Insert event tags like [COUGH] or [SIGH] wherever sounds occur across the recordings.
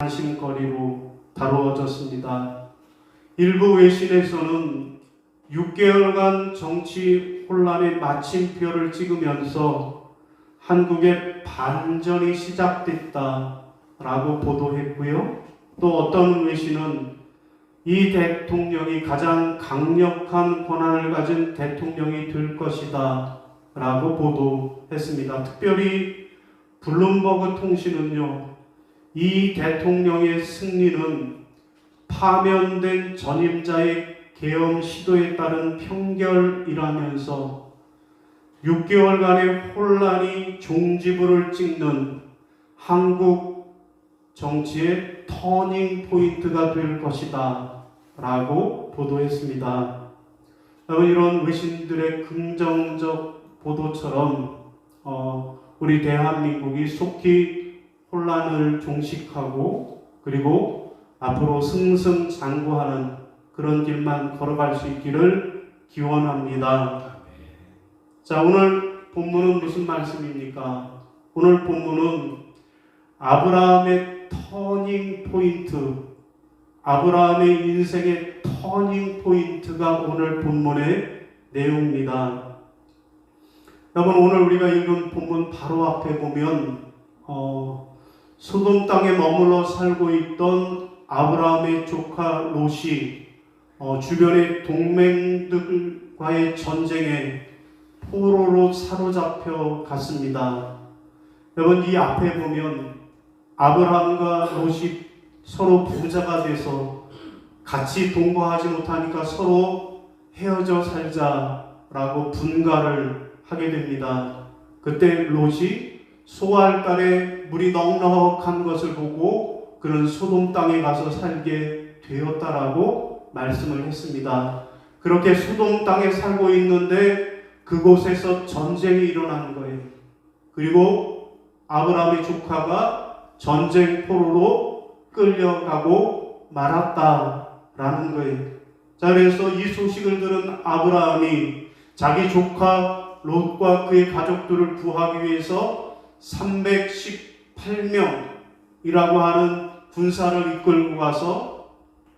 관심거리로 다루어졌습니다. 일부 외신에서는 6개월간 정치 혼란의 마침표를 찍으면서 한국의 반전이 시작됐다라고 보도했고요. 또 어떤 외신은 이 대통령이 가장 강력한 권한을 가진 대통령이 될 것이다 라고 보도했습니다. 특별히 블룸버그 통신은요, 이 대통령의 승리는 파면된 전임자의 계엄 시도에 따른 평결이라면서 6개월간의 혼란이 종지부를 찍는 한국 정치의 터닝 포인트가 될 것이다 라고 보도했습니다. 이런 외신들의 긍정적 보도처럼 어, 우리 대한민국이 속히 혼란을 종식하고 그리고 앞으로 승승장구하는 그런 길만 걸어갈 수 있기를 기원합니다. 자, 오늘 본문은 무슨 말씀입니까? 오늘 본문은 아브라함의 터닝 포인트, 아브라함의 인생의 터닝 포인트가 오늘 본문의 내용입니다. 여러분 오늘 우리가 읽은 본문 바로 앞에 보면 어, 소돔 땅에 머물러 살고 있던 아브라함의 조카 롯이 어, 주변의 동맹들과의 전쟁에 포로로 사로잡혀 갔습니다. 여러분 이 앞에 보면 아브라함과 롯이 서로 부자가 돼서 같이 동거하지 못하니까 서로 헤어져 살자라고 분가를 하게 됩니다. 그때 롯이 소알달에 물이 넉넉한 것을 보고 그는 소돔 땅에 가서 살게 되었다라고 말씀을 했습니다. 그렇게 소돔 땅에 살고 있는데 그곳에서 전쟁이 일어나는 거예요. 그리고 아브라함의 조카가 전쟁 포로로 끌려가고 말았다라는 거예요. 자, 그래서 이 소식을 들은 아브라함이 자기 조카 롯과 그의 가족들을 구하기 위해서 318명이라고 하는 군사를 이끌고 가서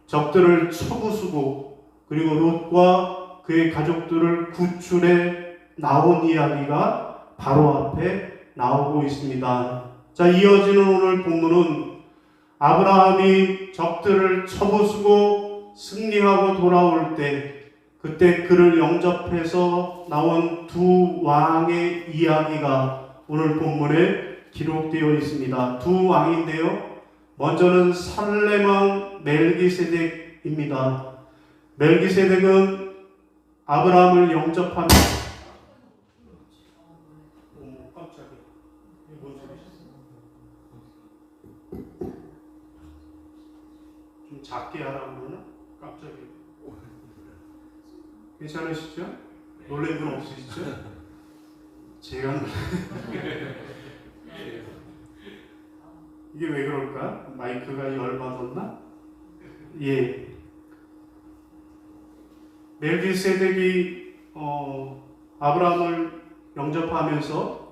적들을 쳐부수고 그리고 롯과 그의 가족들을 구출해 나온 이야기가 바로 앞에 나오고 있습니다. 자, 이어지는 오늘 본문은 아브라함이 적들을 쳐부수고 승리하고 돌아올 때 그때 그를 영접해서 나온 두 왕의 이야기가 오늘 본문에 기록되어 있습니다. 두 왕인데요. 먼저는 살렘 왕 멜기세덱입니다. 멜기세덱은 아브라함을 소리지? 좀 작게 하라고 그러나? 깜짝이야. 괜찮으시죠? 놀란 분 없으시죠? 제가 놀 [LAUGHS] 이게 왜 그럴까? 마이크가 열받았나? 예. 멜기세덱이 어, 아브라함을 영접하면서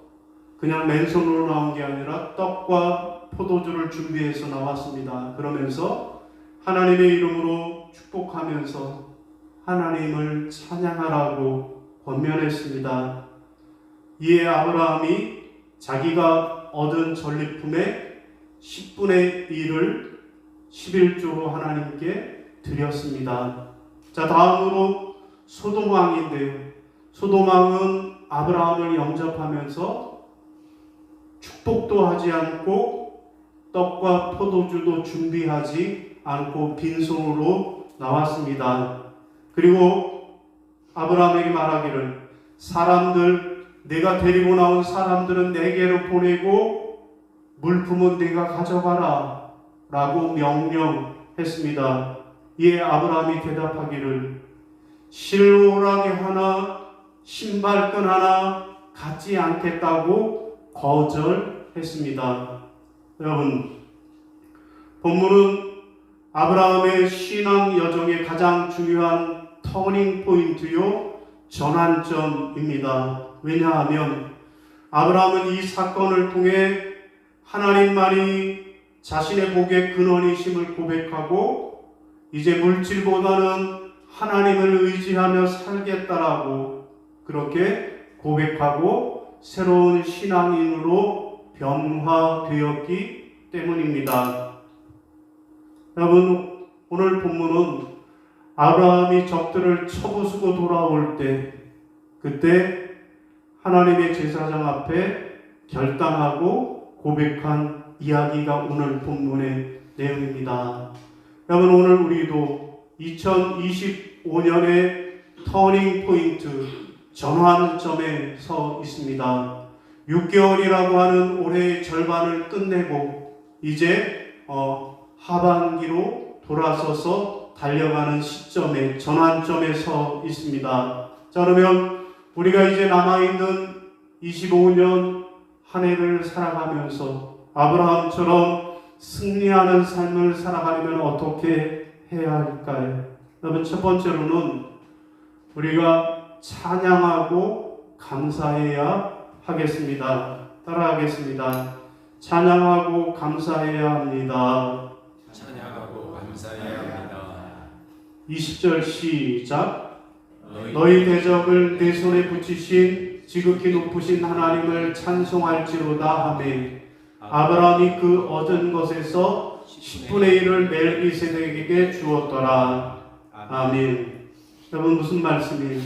그냥 맨손으로 나온 게 아니라 떡과 포도주를 준비해서 나왔습니다. 그러면서 하나님의 이름으로 축복하면서 하나님을 찬양하라고 권면했습니다. 이에 아브라함이 자기가 얻은 전리품의 10분의 1을 11조로 하나님께 드렸습니다. 자, 다음으로 소돔왕인데요. 소돔왕은 아브라함을 영접하면서 축복도 하지 않고 떡과 포도주도 준비하지 않고 빈손으로 나왔습니다. 그리고 아브라함에게 말하기를 사람들 내가 데리고 나온 사람들은 내게로 보내고 물품은 내가 가져가라 라고 명령했습니다. 이에 아브라함이 대답하기를 실오라기 하나 신발끈 하나 갖지 않겠다고 거절했습니다. 여러분 본문은 아브라함의 신앙 여정의 가장 중요한 터닝 포인트요 전환점입니다. 왜냐하면 아브라함은 이 사건을 통해 하나님만이 자신의 복의 근원이심을 고백하고 이제 물질보다는 하나님을 의지하며 살겠다라고 그렇게 고백하고 새로운 신앙인으로 변화되었기 때문입니다. 여러분 오늘 본문은 아브라함이 적들을 쳐부수고 돌아올 때 그때 하나님의 제사장 앞에 결단하고 고백한 이야기가 오늘 본문의 내용입니다. 여러분 오늘 우리도 2025년의 터닝 포인트 전환점에 서 있습니다. 6개월이라고 하는 올해의 절반을 끝내고 이제 어, 하반기로 돌아서서 달려가는 시점에 전환점에 서 있습니다. 자 그러면 우리가 이제 남아있는 25년 한 해를 살아가면서 아브라함처럼 승리하는 삶을 살아가려면 어떻게 해야 할까요? 여러분 첫 번째로는 우리가 찬양하고 감사해야 하겠습니다. 따라하겠습니다. 찬양하고 감사해야 합니다. 찬양하고 감사해야 합니다. 20절 시작. 너희 너희 대적을 내 손에 붙이신 지극히 높으신 하나님을 찬송할지로다 하매 아브라함이 그 얻은 것에서 10분의 1을 멜기세덱에게 주었더라. 아멘. 여러분 무슨 말씀이에요?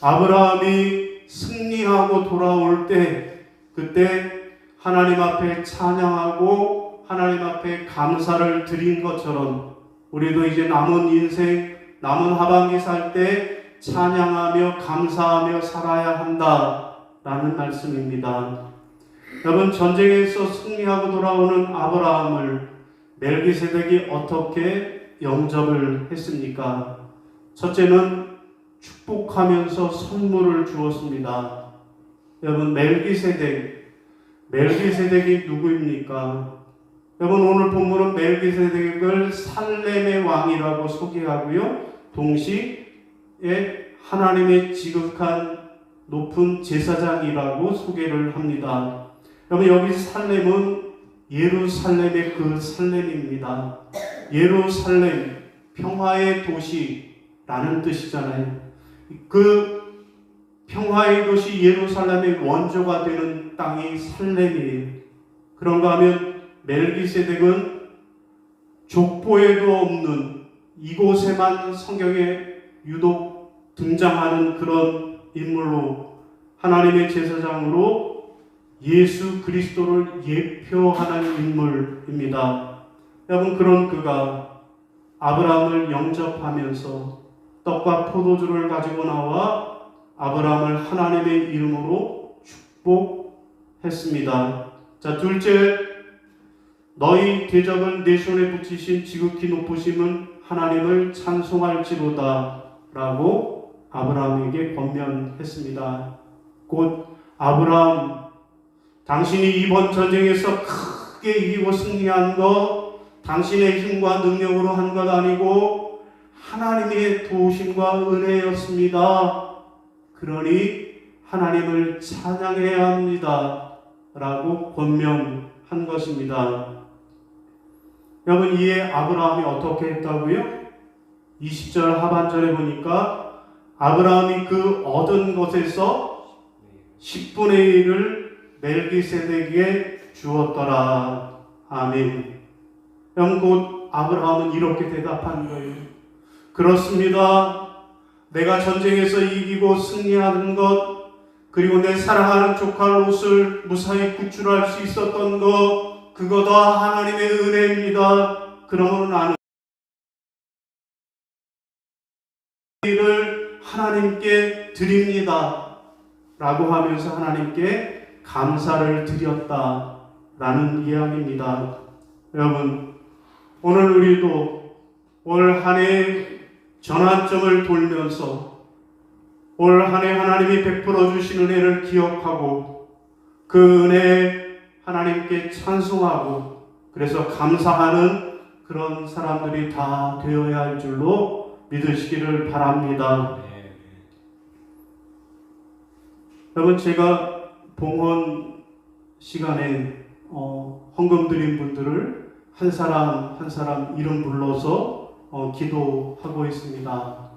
아브라함이 승리하고 돌아올 때 그때 하나님 앞에 찬양하고 하나님 앞에 감사를 드린 것처럼 우리도 이제 남은 인생 남은 하반기 살 때 찬양하며 감사하며 살아야 한다라는 말씀입니다. 여러분 전쟁에서 승리하고 돌아오는 아브라함을 멜기세덱이 어떻게 영접을 했습니까? 첫째는 축복하면서 선물을 주었습니다. 여러분 멜기세덱 멜기세덱이 누구입니까? 여러분 오늘 본문은 멜기세덱을 살렘의 왕이라고 소개하고요. 동시 에 하나님의 지극한 높은 제사장이라고 소개를 합니다. 여러분 여기 살렘은 예루살렘의 그 살렘입니다. 예루살렘 평화의 도시라는 뜻이잖아요. 그 평화의 도시 예루살렘의 원조가 되는 땅이 살렘이에요. 그런가 하면 멜기세덱은 족보에도 없는 이곳에만 성경에 유독 등장하는 그런 인물로 하나님의 제사장으로 예수 그리스도를 예표하는 인물입니다. 여러분 그런 그가 아브라함을 영접하면서 떡과 포도주를 가지고 나와 아브라함을 하나님의 이름으로 축복했습니다. 자 둘째 너희 대적은 내 손에 붙이신 지극히 높으심은 하나님을 찬송할지로다 라고 아브라함에게 권면했습니다. 곧 아브라함 당신이 이번 전쟁에서 크게 이기고 승리한 것 당신의 힘과 능력으로 한 것 아니고 하나님의 도우심과 은혜였습니다. 그러니 하나님을 찬양해야 합니다. 라고 권면한 것입니다. 여러분 이에 아브라함이 어떻게 했다고요? 20절 하반절에 보니까 아브라함이 그 얻은 것에서 10분의 1을 멜기세덱에게 주었더라. 아멘. 여러분 곧 아브라함은 이렇게 대답한 거예요. 그렇습니다. 내가 전쟁에서 이기고 승리하는 것 그리고 내 사랑하는 조카 롯을 무사히 구출할 수 있었던 것 그거 다 하나님의 은혜입니다. 그러므로 나는 일을 하나님께 드립니다. 라고 하면서 하나님께 감사를 드렸다 라는 이야기입니다. 여러분, 오늘 우리도 올 한해 전환점을 돌면서 올 한 해 하나님이 베풀어 주신 은혜를 기억하고 그 은혜 하나님께 찬송하고 그래서 감사하는 그런 사람들이 다 되어야 할 줄로 믿으시기를 바랍니다. 네. 여러분 제가 봉헌 시간에 어, 헌금 드린 분들을 한 사람 한 사람 이름 불러서 어, 기도하고 있습니다.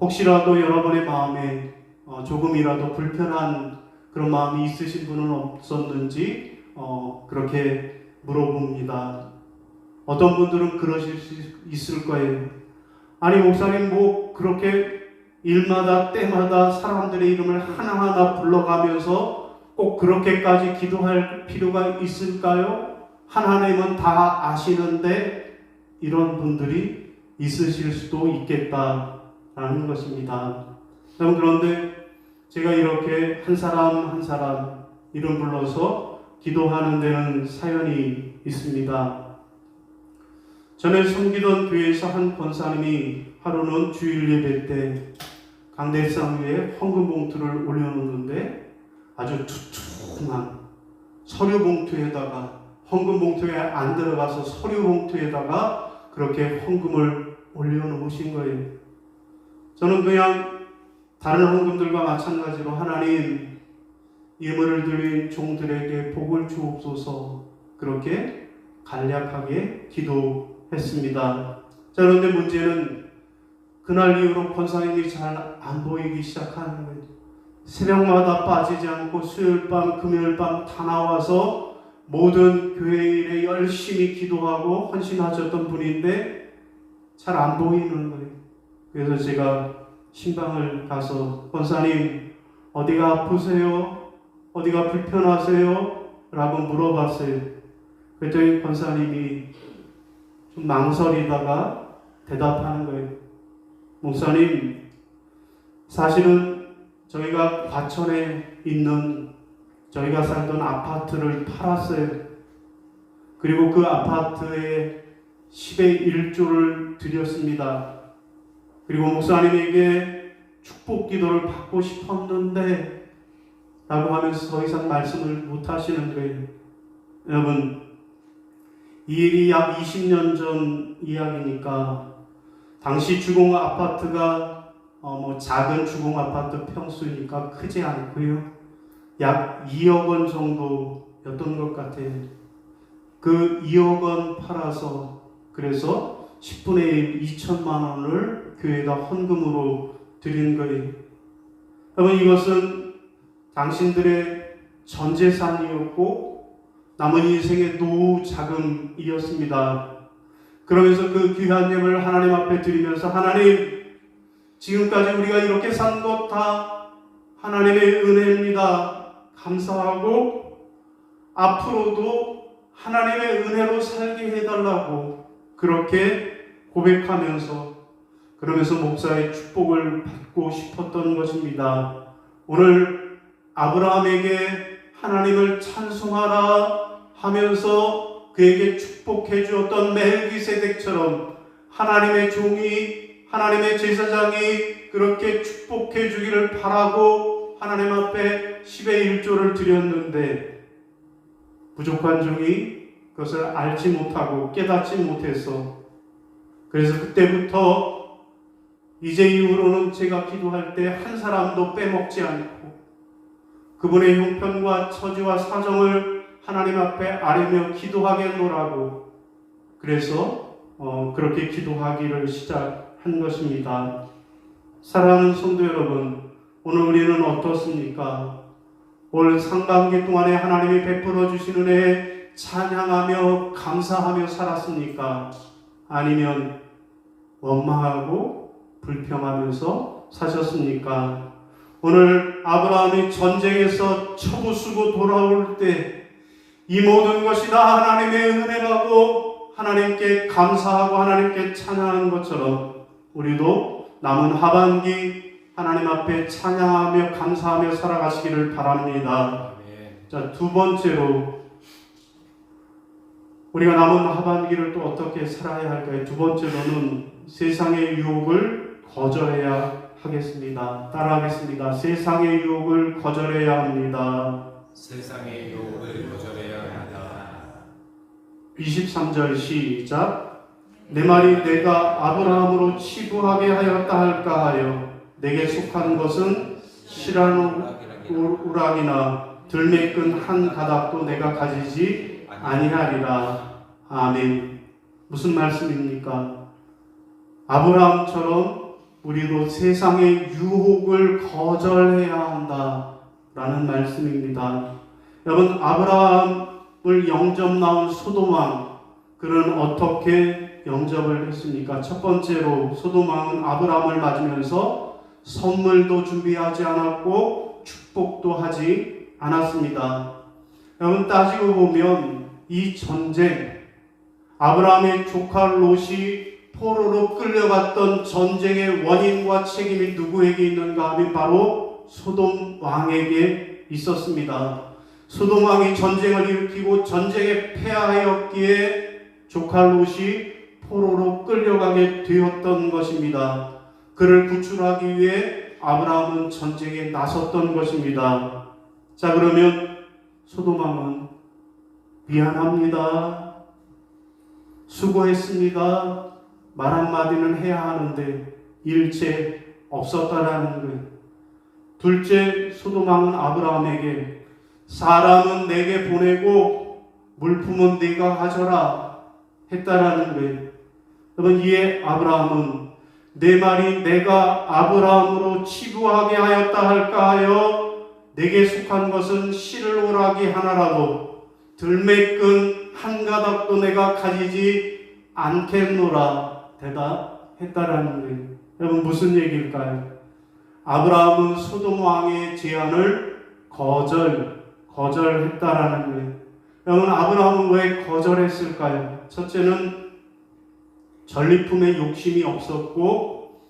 혹시라도 여러분의 마음에 어, 조금이라도 불편한 그런 마음이 있으신 분은 없었는지 어, 그렇게 물어봅니다. 어떤 분들은 그러실 수 있을 거예요. 아니 목사님 뭐 그렇게 일마다 때마다 사람들의 이름을 하나하나 불러가면서 꼭 그렇게까지 기도할 필요가 있을까요? 하나님은 다 아시는데 이런 분들이 있으실 수도 있겠다라는 것입니다. 그런데 제가 이렇게 한 사람 한 사람 이름 불러서 기도하는 데는 사연이 있습니다. 전에 섬기던 교회에서 한 권사님이 하루는 주일 예배 때 강대상 위에 헌금 봉투를 올려놓는데 아주 두툼한 서류 봉투에다가 헌금 봉투에 안 들어가서 서류 봉투에다가 그렇게 헌금을 올려놓으신 거예요. 저는 그냥 다른 헌금들과 마찬가지로 하나님 예물을 드린 종들에게 복을 주옵소서 그렇게 간략하게 기도했습니다. 자, 그런데 문제는 그날 이후로 권사님이 잘 안 보이기 시작하는 거예요. 새벽마다 빠지지 않고 수요일 밤, 금요일 밤 다 나와서 모든 교회 일에 열심히 기도하고 헌신하셨던 분인데 잘 안 보이는 거예요. 그래서 제가 신방을 가서 권사님 어디가 아프세요? 어디가 불편하세요? 라고 물어봤어요. 그랬더니 권사님이 좀 망설이다가 대답하는 거예요. 목사님, 사실은 저희가 과천에 있는 저희가 살던 아파트를 팔았어요. 그리고 그 아파트에 10의 1조를 드렸습니다. 그리고 목사님에게 축복 기도를 받고 싶었는데 라고 하면서 더 이상 말씀을 못 하시는 거예요. 여러분, 이 일이 약 20년 전 이야기니까 당시 주공 아파트가 어, 뭐 작은 주공 아파트 평수니까 크지 않고요. 약 2억 원 정도였던 것 같아요. 그 2억 원 팔아서 그래서 10분의 1, 2천만 원을 교회에다 헌금으로 드린 거예요. 여러분 이것은 당신들의 전 재산이었고 남은 인생의 노후 자금이었습니다. 그러면서 그 귀한 예물을 하나님 앞에 드리면서 하나님 지금까지 우리가 이렇게 산 것 다 하나님의 은혜입니다. 감사하고 앞으로도 하나님의 은혜로 살게 해달라고 그렇게 고백하면서 그러면서 목사의 축복을 받고 싶었던 것입니다. 오늘 아브라함에게 하나님을 찬송하라 하면서 그에게 축복해 주었던 멜기세덱처럼 하나님의 종이 하나님의 제사장이 그렇게 축복해 주기를 바라고 하나님 앞에 10의 1조를 드렸는데 부족한 종이 그것을 알지 못하고 깨닫지 못해서 그래서 그때부터 이제 이후로는 제가 기도할 때 한 사람도 빼먹지 않고 그분의 형편과 처지와 사정을 하나님 앞에 아뢰며 기도하겠노라고 그래서 어, 그렇게 기도하기를 시작한 것입니다. 사랑하는 성도 여러분, 오늘 우리는 어떻습니까? 올 상반기 동안에 하나님이 베풀어 주신 은혜에 찬양하며 감사하며 살았습니까? 아니면 원망하고 불평하면서 사셨습니까? 오늘 아브라함이 전쟁에서 처부 쓰고 돌아올 때 이 모든 것이 다 하나님의 은혜라고 하나님께 감사하고 하나님께 찬양하는 것처럼 우리도 남은 하반기 하나님 앞에 찬양하며 감사하며 살아가시기를 바랍니다. 자, 두 번째로 우리가 남은 하반기를 또 어떻게 살아야 할까요? 두 번째로는 세상의 유혹을 거절해야 하겠습니다. 따라하겠습니다. 세상의 유혹을 거절해야 합니다. 세상의 유혹을 거절해야 합니다. 23절 시작. 내 말이 내가 아브라함으로 치부하게 하였다 할까 하여 내게 속한 것은 실한 우락이나 들매끈 한 가닥도 내가 가지지 아니하리라. 아멘. 무슨 말씀입니까? 아브라함처럼 우리도 세상의 유혹을 거절해야 한다 라는 말씀입니다. 여러분 아브라함을 영접 나온 소돔왕 그는 어떻게 영접을 했습니까? 첫 번째로 소돔왕은 아브라함을 맞으면서 선물도 준비하지 않았고 축복도 하지 않았습니다. 여러분 따지고 보면 이 전쟁 아브라함의 조카 롯이 포로로 끌려갔던 전쟁의 원인과 책임이 누구에게 있는가 하면 바로 소돔 왕에게 있었습니다. 소돔 왕이 전쟁을 일으키고 전쟁에 패하였기에 조카 롯이 포로로 끌려가게 되었던 것입니다. 그를 구출하기 위해 아브라함은 전쟁에 나섰던 것입니다. 자 그러면 소돔 왕은 미안합니다. 수고했습니다. 말 한마디는 해야 하는데 일체 없었다라는 거예요. 둘째 소돔왕은 아브라함에게 사람은 내게 보내고 물품은 네가 가져라 했다라는 거예요. 여러분 이에 아브라함은 내 말이 내가 아브라함으로 치부하게 하였다 할까 하여 내게 속한 것은 실오라기 하나라도 들매끈 한 가닥도 내가 가지지 않겠노라 대답했다라는 거예요. 여러분 무슨 얘기일까요? 아브라함은 소돔 왕의 제안을 거절 거절했다라는 거예요. 여러분 아브라함은 왜 거절했을까요? 첫째는 전리품에 욕심이 없었고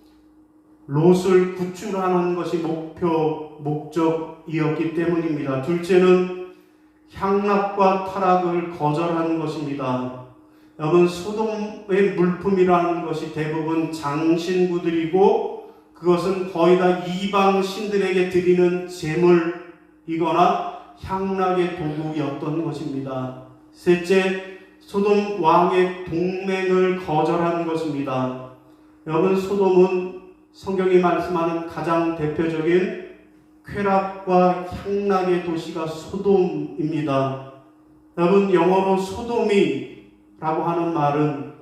롯을 구출하는 것이 목표 목적이었기 때문입니다. 둘째는 향락과 타락을 거절한 것입니다. 여러분 소돔의 물품이라는 것이 대부분 장신구들이고 그것은 거의 다 이방 신들에게 드리는 제물이거나 향락의 도구였던 것입니다. 셋째, 소돔 왕의 동맹을 거절한 것입니다. 여러분 소돔은 성경이 말씀하는 가장 대표적인 쾌락과 향락의 도시가 소돔입니다. 여러분 영어로 소돔이라고 하는 말은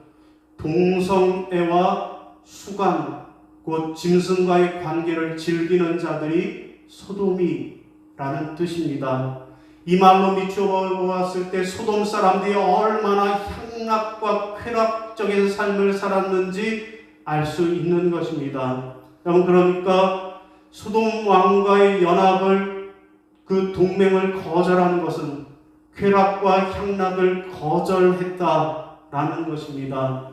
동성애와 수간 곧 짐승과의 관계를 즐기는 자들이 소돔이라는 뜻입니다. 이 말로 미쳐보았을 때 소돔 사람들이 얼마나 향락과 쾌락적인 삶을 살았는지 알 수 있는 것입니다. 여러분 그러니까 소돔 왕과의 연합을 그 동맹을 거절하는 것은 쾌락과 향락을 거절했다라는 것입니다.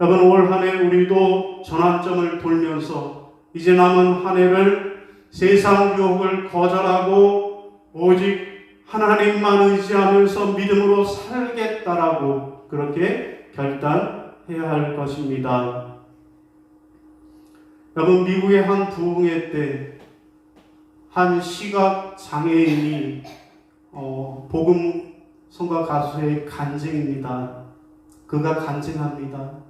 여러분 올 한 해 우리도 전환점을 돌면서 이제 남은 한 해를 세상 유혹을 거절하고 오직 하나님만 의지하면서 믿음으로 살겠다라고 그렇게 결단해야 할 것입니다. 여러분 미국의 한 부흥회 때 한 시각 장애인이 어, 복음 성가 가수의 간증입니다. 그가 간증합니다.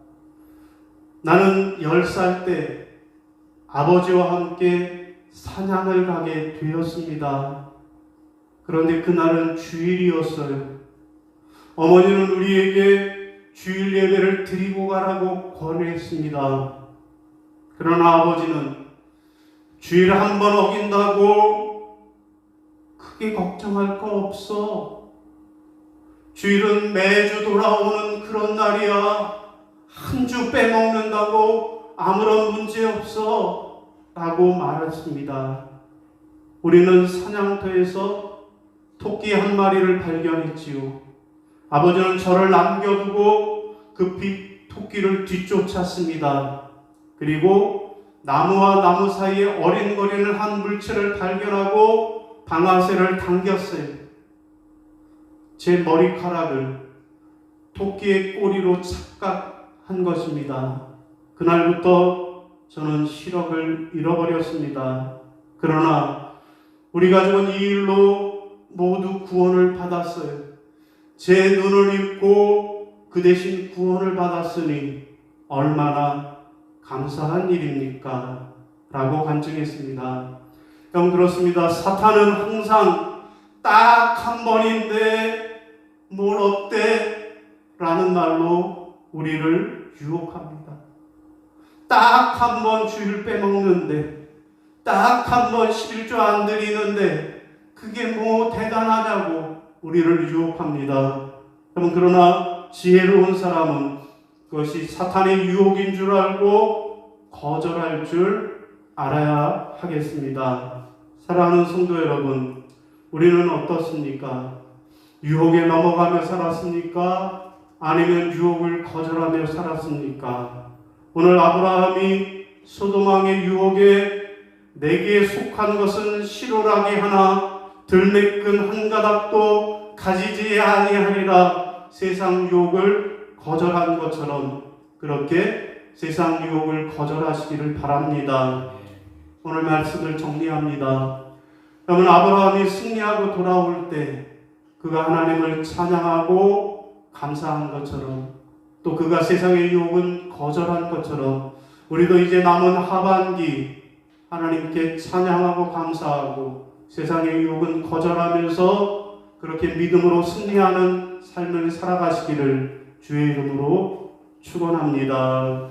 나는 10살 때 아버지와 함께 사냥을 가게 되었습니다. 그런데 그날은 주일이었어요. 어머니는 우리에게 주일 예배를 드리고 가라고 권했습니다. 그러나 아버지는 주일 한 번 어긴다고 크게 걱정할 거 없어. 주일은 매주 돌아오는 그런 날이야. 한 주 빼먹는다고 아무런 문제 없어. 라고 말했습니다. 우리는 사냥터에서 토끼 한 마리를 발견했지요. 아버지는 저를 남겨두고 급히 토끼를 뒤쫓았습니다. 그리고 나무와 나무 사이에 어린거리는 한 물체를 발견하고 방아쇠를 당겼어요. 제 머리카락을 토끼의 꼬리로 착각 한 것입니다. 그날부터 저는 시력을 잃어버렸습니다. 그러나 우리 가족은 이 일로 모두 구원을 받았어요. 제 눈을 잃고 그 대신 구원을 받았으니 얼마나 감사한 일입니까? 라고 간증했습니다. 여러분 그렇습니다. 사탄은 항상 딱 한 번인데 뭘 어때? 라는 말로 우리를 유혹합니다. 딱 한 번 주일 빼먹는데, 딱 한 번 11조 안 드리는데, 그게 뭐 대단하냐고 우리를 유혹합니다. 여러분, 그러나 지혜로운 사람은 그것이 사탄의 유혹인 줄 알고 거절할 줄 알아야 하겠습니다. 사랑하는 성도 여러분, 우리는 어떻습니까? 유혹에 넘어가며 살았습니까? 아니면 유혹을 거절하며 살았습니까? 오늘 아브라함이 소돔왕의 유혹에 내게 속한 것은 시로라기 하나 들매끈 한 가닥도 가지지 아니하리라 세상 유혹을 거절한 것처럼 그렇게 세상 유혹을 거절하시기를 바랍니다. 오늘 말씀을 정리합니다. 여러분 아브라함이 승리하고 돌아올 때 그가 하나님을 찬양하고 감사한 것처럼 또 그가 세상의 유혹은 거절한 것처럼 우리도 이제 남은 하반기 하나님께 찬양하고 감사하고 세상의 유혹은 거절하면서 그렇게 믿음으로 승리하는 삶을 살아가시기를 주의 이름으로 축원합니다.